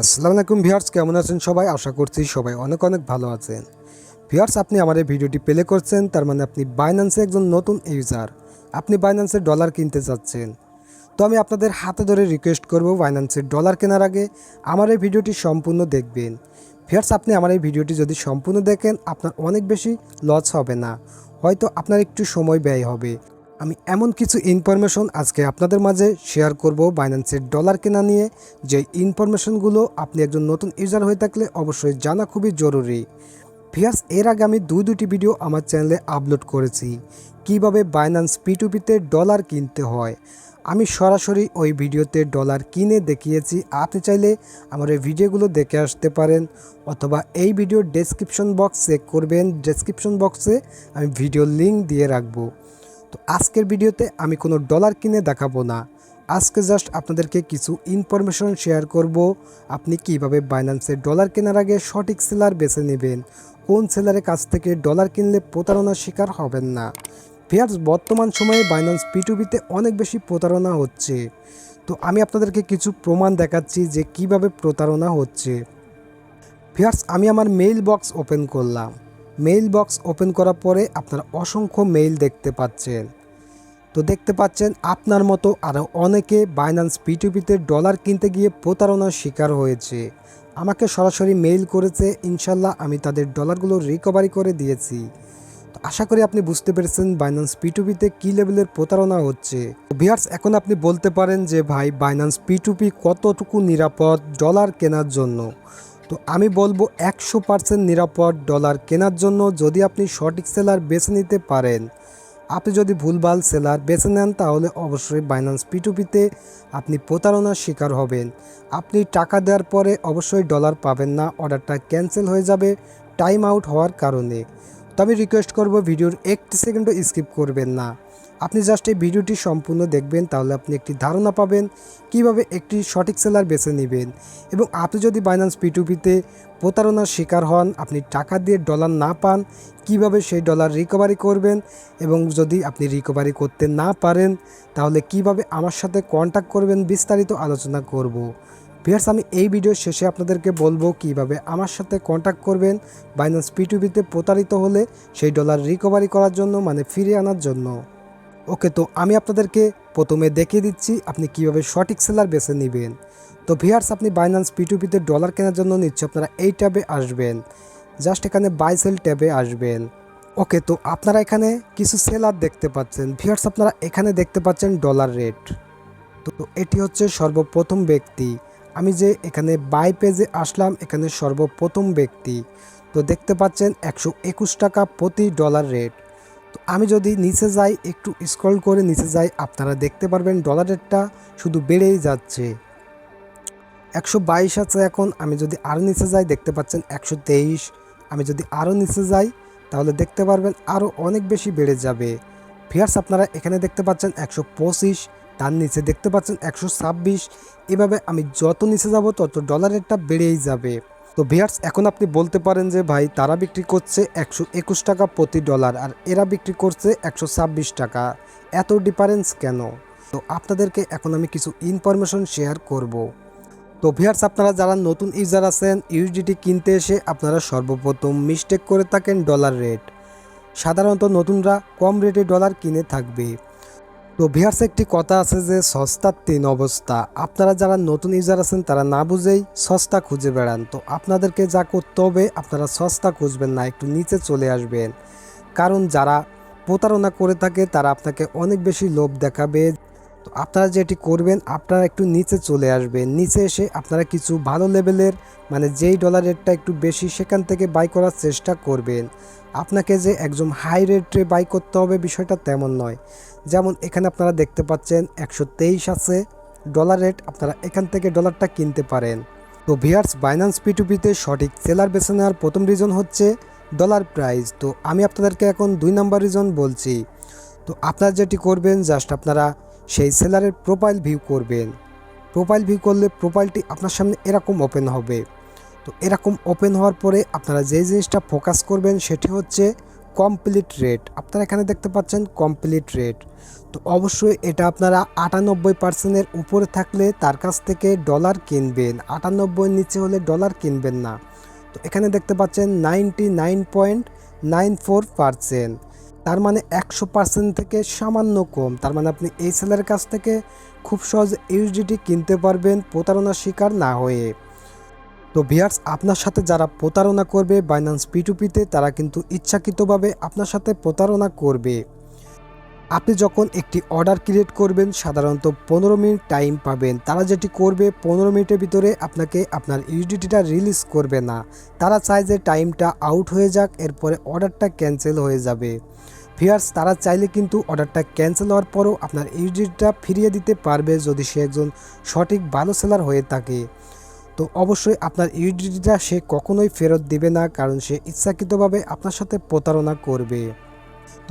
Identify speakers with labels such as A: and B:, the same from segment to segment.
A: আসসালামু আলাইকুম ভিউয়ার্স, কেমন আছেন সবাই? আশা করছি সবাই অনেক অনেক ভালো আছেন। ভিউয়ার্স, আপনি আমার এই ভিডিওটি প্লে করছেন, তার মানে আপনি বাইন্যান্সে একজন নতুন ইউজার আপনি বাইন্যান্সে ডলার কিনতে চাচ্ছেন। তো আমি আপনাদের হাতে ধরে রিকোয়েস্ট করব বাইন্যান্সে ডলার কেনার আগে আমার এই ভিডিওটি সম্পূর্ণ দেখবেন। ভিউয়ার্স, আপনি আমার এই ভিডিওটি যদি সম্পূর্ণ দেখেন, আপনার অনেক বেশি লস হবে না। হয়তো আপনার একটু সময় ব্যয় হবে। আমি এমন কিছু ইনফরমেশন আজকে আপনাদের মাঝে শেয়ার করব বাইন্যান্সের ডলার কেনা নিয়ে। যে ইনফরমেশনগুলো আপনি একজন নতুন ইউজার হয়ে থাকলে অবশ্যই জানা খুবই জরুরি। ভিয়ার্স এর আগে আমি দুই দুটি ভিডিও আমার চ্যানেলে আপলোড করেছি। কীভাবে বাইন্যান্স পিটুপিতে ডলার কিনতে হয়? আমি সরাসরি ওই ভিডিওতে ডলার কিনে দেখিয়েছি। আপনি চাইলে আমার এই ভিডিওগুলো দেখে আসতে পারেন। অথবা এই ভিডিও ডেসক্রিপশন বক্স চেক করবেন। ডেসক্রিপশন বক্সে আমি ভিডিও লিঙ্ক দিয়ে রাখব। তো আজকের ভিডিওতে আমি কোনো ডলার কিনে দেখাবো না। আজকে জাস্ট আপনাদেরকে কিছু ইনফরমেশন শেয়ার করব, আপনি কীভাবে বাইন্যান্সে ডলার কেনার আগে সঠিক সেলার বেছে নেবেন, কোন সেলারের কাছ থেকে ডলার কিনলে প্রতারণার শিকার হবেন না। ভিয়ার্স বর্তমান সময়ে বাইন্যান্স পিটুবিতে অনেক বেশি প্রতারণা হচ্ছে। তো আমি আপনাদেরকে কিছু প্রমাণ দেখাচ্ছি যে কীভাবে প্রতারণা হচ্ছে। ভিয়ার্স আমি আমার মেইল বক্স ওপেন করলাম। মেইল বক্স ওপেন করার পরে আপনারা অসংখ্য মেইল দেখতে পাচ্ছেন। তো দেখতে পাচ্ছেন, আপনার মতো আরও অনেকে বাইন্যান্স পিটুপিতে ডলার কিনতে গিয়ে প্রতারণার শিকার হয়েছে। আমাকে সরাসরি মেইল করেছে, ইনশাল্লাহ আমি তাদের ডলারগুলো রিকভারি করে দিয়েছি। তো আশা করি আপনি বুঝতে পেরেছেন বাইন্যান্স পিটুপিতে কী লেভেলের প্রতারণা হচ্ছে। ভিয়ার্স এখন আপনি বলতে পারেন যে, ভাই বাইন্যান্স পিটুপি কতটুকু নিরাপদ ডলার কেনার জন্য? তো আমি বলব একশো পার্সেন্ট নিরাপদ ডলার কেনার জন্য যদি আপনি সঠিক সেলার বেছে নিতে পারেন। আপনি যদি ভুলভাল সেলার বেছে নেন, তাহলে অবশ্যই বাইন্যান্স পিটুপিতে আপনি প্রতারণার শিকার হবেন। আপনি টাকা দেওয়ার পরে অবশ্যই ডলার পাবেন না, অর্ডারটা ক্যান্সেল হয়ে যাবে টাইম আউট হওয়ার কারণে। তো আমি রিকোয়েস্ট করব, ভিডিওর একটি সেকেন্ডও স্কিপ করবেন না। আপনি জাস্ট এই ভিডিওটি সম্পূর্ণ দেখবেন, তাহলে আপনি একটি ধারণা পাবেন কীভাবে একটি সঠিক সেলার বেছে নেবেন। এবং আপনি যদি বাইন্যান্স পিটুপিতে প্রতারণার শিকার হন, আপনি টাকা দিয়ে ডলার না পান, কীভাবে সেই ডলার রিকভারি করবেন এবং যদি আপনি রিকভারি করতে না পারেন, তাহলে কীভাবে আমার সাথে কন্ট্যাক্ট করবেন বিস্তারিত আলোচনা করব। ভিয়ার্স আমি এই ভিডিও শেষে আপনাদেরকে বলব কীভাবে আমার সাথে কন্ট্যাক্ট করবেন বাইন্যান্স পিটুপিতে প্রতারিত হলে সেই ডলার রিকভারি করার জন্য মানে ফিরিয়ে আনার জন্য। ওকে তো আমি আপনাদেরকে প্রথমে দেখিয়ে দিচ্ছি আপনি কীভাবে সঠিক সেলার বেছে নেবেন। তো ভিয়ার্স আপনি বাইন্যান্স পিটুপিতে ডলার কেনার জন্য নিচ্ছে, আপনারা এই ট্যাবে আসবেন। জাস্ট এখানে বাই সেল ট্যাবে আসবেন। ওকে তো আপনারা এখানে কিছু সেলার দেখতে পাচ্ছেন। ভিয়ার্স আপনারা এখানে দেখতে পাচ্ছেন ডলার রেট তো এটি হচ্ছে সর্বপ্রথম ব্যক্তি। আমি যে এখানে বাই পেজে আসলাম, এখানে সর্বপ্রথম ব্যক্তি। তো দেখতে পাচ্ছেন একশো একুশ টাকা প্রতি ডলার রেট তো আমি যদি নিচে যাই, একটু স্ক্রল করে নিচে যাই, আপনারা দেখতে পারবেন ডলার রেটটা শুধু বেড়েই যাচ্ছে। একশো বাইশ আছে এখন, আমি যদি আরও নিচে যাই, দেখতে পাচ্ছেন একশো তেইশ। আমি যদি আরও নিচে যাই, তাহলে দেখতে পারবেন আরও অনেক বেশি বেড়ে যাবে। ফিয়ার্স আপনারা এখানে দেখতে পাচ্ছেন একশো পঁচিশ তার নিচে দেখতে পাচ্ছেন একশো ছাব্বিশ। এভাবে আমি যত নিচে যাব, তত ডলার রেটটা বেড়েই যাবে। তো ভিয়ার্স এখন আপনি বলতে পারেন যে ভাই তারা বিক্রি করছে একশো একুশ টাকা প্রতি ডলার আর এরা বিক্রি করছে একশো ছাব্বিশ টাকা। এত ডিফারেন্স কেন? তো আপনাদেরকে এখন আমি কিছু ইনফরমেশন শেয়ার করব। তো ভিয়ার্স আপনারা যারা নতুন ইউজার আছেন ইউজিটি কিনতে এসে আপনারা সর্বপ্রথম মিস্টেক করে থাকেন ডলার রেট সাধারণত নতুনরা কম রেটে ডলার কিনে থাকবে। তো ভিয়ার্স একটি কথা আছে যে সস্তার তিন অবস্থা। আপনারা যারা নতুন ইউজার আছেন, তারা না বুঝেই সস্তা খুঁজে বেড়ান। তো আপনাদেরকে যা করতে হবে, আপনারা সস্তা খুঁজবেন না, একটু নিচে চলে আসবেন। কারণ যারা প্রতারণা করে থাকে, তারা আপনাকে অনেক বেশি লোভ দেখাবে। আপনারা যেটি করবেন, আপনারা একটু নিচে চলে আসবেন। নিচে এসে আপনারা কিছু ভালো লেভেলের মানে যেই ডলার রেটটা একটু বেশি, সেখান থেকে বাই করার চেষ্টা করবেন। আপনাকে যে একদম হাই রেটে বাই করতে হবে বিষয়টা তেমন নয়। যেমন এখানে আপনারা দেখতে পাচ্ছেন একশো তেইশ আছে ডলার রেট আপনারা এখান থেকে ডলারটা কিনতে পারেন। তো ভিয়ার্স বাইন্যান্স পিটুপিতে সঠিক সেলার বেছে নেওয়ার প্রথম রিজন হচ্ছে ডলার প্রাইস তো আমি আপনাদেরকে এখন দুই নাম্বার রিজন বলছি। তো আপনারা যেটি করবেন জাস্ট আপনারা সেই সেলারের প্রোফাইল ভিউ করবেন। প্রোফাইল ভিউ করলে প্রোফাইলটি আপনার সামনে এরকম ওপেন হবে। তো এরকম ওপেন হওয়ার পরে আপনারা যে জিনিসটা ফোকাস করবেন সেটি হচ্ছে কমপ্লিট রেট আপনারা এখানে দেখতে পাচ্ছেন কমপ্লিট রেট তো অবশ্যই এটা আপনারা আটানব্বই পার্সেন্টের উপরে থাকলে তার কাছ থেকে ডলার কিনবেন। আটানব্বই নিচে হলে ডলার কিনবেন না। তো এখানে দেখতে পাচ্ছেন ninety nine point nine four percent তার মানে একশো পার্সেন্ট থেকে সামান্য কম। তার মানে আপনি এই সেলের কাছ থেকে খুব সহজ ইউজিটি কিনতে পারবেন প্রতারণার শিকার না হয়ে। তো ভিয়ার্স আপনার সাথে যারা প্রতারণা করবে বাইন্যান্স পিটুপিতে তারা কিন্তু ইচ্ছাকৃতভাবে আপনার সাথে প্রতারণা করবে। আপনি যখন একটি অর্ডার ক্রিয়েট করবেন, সাধারণত পনেরো মিনিট টাইম পাবেন। তারা যেটি করবে, পনেরো মিনিটের ভিতরে আপনাকে আপনার ইউডিটিটা রিলিজ করবে না। তারা চায় যে টাইমটা আউট হয়ে যাক, এরপরে অর্ডারটা ক্যান্সেল হয়ে যাবে। ভিয়ার্স তারা চাইলে কিন্তু অর্ডারটা ক্যান্সেল হওয়ার পরও আপনার ইউডিটিটা ফিরিয়ে দিতে পারবে যদি সে একজন সঠিক ভালো সেলার হয়ে থাকে। তো অবশ্যই আপনার ইউডিটিটা সে কখনোই ফেরত দিবে না, কারণ সে ইচ্ছাকৃতভাবে আপনার সাথে প্রতারণা করবে।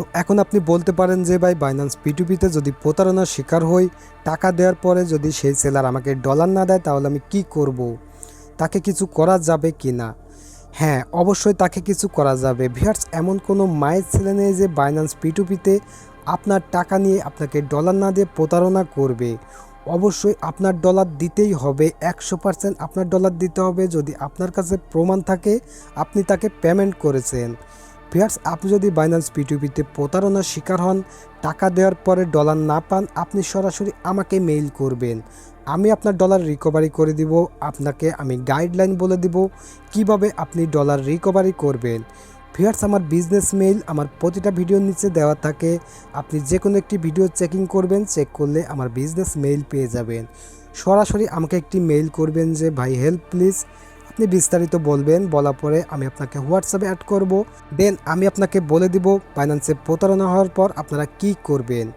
A: তো এখন আপনি বলতে পারেন যে, ভাই বাইন্যান্স পিটুপিতে যদি প্রতারণার শিকার হই, টাকা দেওয়ার পরে যদি সেই সেলার আমাকে ডলার না দেয়, তাহলে আমি কি করব। তাকে কিছু করা যাবে কি না? হ্যাঁ অবশ্যই তাকে কিছু করা যাবে। ভিয়ার্স এমন কোনো মায়ের ছেলে নেই যে বাইন্যান্স পিটুপিতে আপনার টাকা নিয়ে আপনাকে ডলার না দিয়ে প্রতারণা করবে। অবশ্যই আপনার ডলার দিতেই হবে। একশো পার্সেন্ট আপনার ডলার দিতে হবে। যদি আপনার কাছে প্রমাণ থাকে, আপনি তাকে পেমেন্ট করেছেন। ভিয়ার্স আপনি যদি বাইন্যান্স পিটুপিতে প্রতারণার শিকার হন, টাকা দেওয়ার পরে ডলার না পান, আপনি সরাসরি আমাকে মেইল করবেন। আমি আপনার ডলার রিকভারি করে দিব, আপনাকে আমি গাইডলাইন বলে দিব কীভাবে আপনি ডলার রিকভারি করবেন। ভিয়ার্স আমার বিজনেস মেইল আমার প্রতিটা ভিডিওর নিচে দেওয়া থাকে। আপনি যে কোনো একটি ভিডিও চেকিং করবেন চেক করলে আমার বিজনেস মেইল পেয়ে যাবেন। সরাসরি আমাকে একটি মেইল করবেন যে, ভাই হেল্প প্লিজ আপনি বিস্তারিত বলবেন বলা পরে আমি আপনাকে হোয়াটসঅ্যাপে অ্যাড করব। দেন আমি আপনাকে বলে দিব বাইন্যান্সে প্রতারণা হওয়ার পর আপনারা কি করবেন।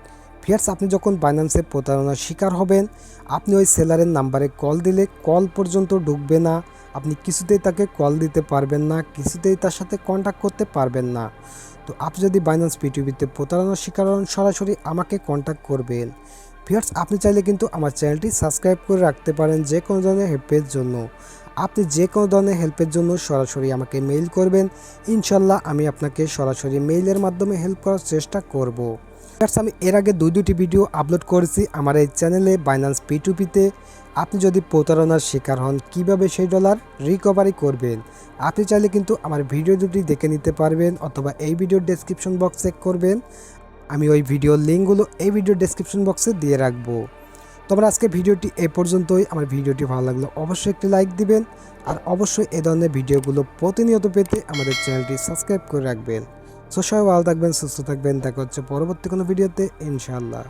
A: ফিয়ার্স আপনি যখন বাইন্যান্সে প্রতারণার শিকার হবেন, আপনি ওই সেলারের নাম্বারে কল দিলে কল পর্যন্ত ঢুকবে না। আপনি কিছুতেই তাকে কল দিতে পারবেন না, কিছুতেই তার সাথে কন্ট্যাক্ট করতে পারবেন না। তো আপনি যদি বাইন্যান্স পিটিভিতে প্রতারণার শিকার হন, সরাসরি আমাকে কন্ট্যাক্ট করবেন। ভিউয়ার্স আপনি চাইলে কিন্তু আমার চ্যানেলটি সাবস্ক্রাইব করে রাখতে পারেন যে কোনো ধরনের হেল্পের জন্য। আপনি যে কোনো ধরনের হেল্পের জন্য সরাসরি আমাকে মেইল করবেন। ইনশাল্লাহ আমি আপনাকে সরাসরি মেইলের মাধ্যমে হেল্প করার চেষ্টা করব। আমি এর আগে দুই দুটি ভিডিও আপলোড করেছি আমার এই চ্যানেলে বাইন্যান্স পিটুপিতে আপনি যদি প্রতারণার শিকার হন, কীভাবে সেই ডলার রিকভারি করবেন? আপনি চাইলে কিন্তু আমার ভিডিও দুটি দেখে নিতে পারবেন অথবা এই ভিডিওর ডেসক্রিপশন বক্স চেক করবেন। আমি ওই ভিডিওর লিঙ্কগুলো এই ভিডিও ডেসক্রিপশন বক্সে দিয়ে রাখব। তোমরা আজকে ভিডিওটি এ পর্যন্তই। আমার ভিডিওটি ভালো লাগল অবশ্যই একটি লাইক দিবেন আর অবশ্যই এ ধরনের ভিডিওগুলো প্রতিনিয়ত পেতে আমাদের চ্যানেলটি সাবস্ক্রাইব করে রাখবেন। সো সবাই ভালো থাকবেন, সুস্থ থাকবেন। দেখা হচ্ছে পরবর্তী কোনো ভিডিওতে, ইনশাআল্লাহ।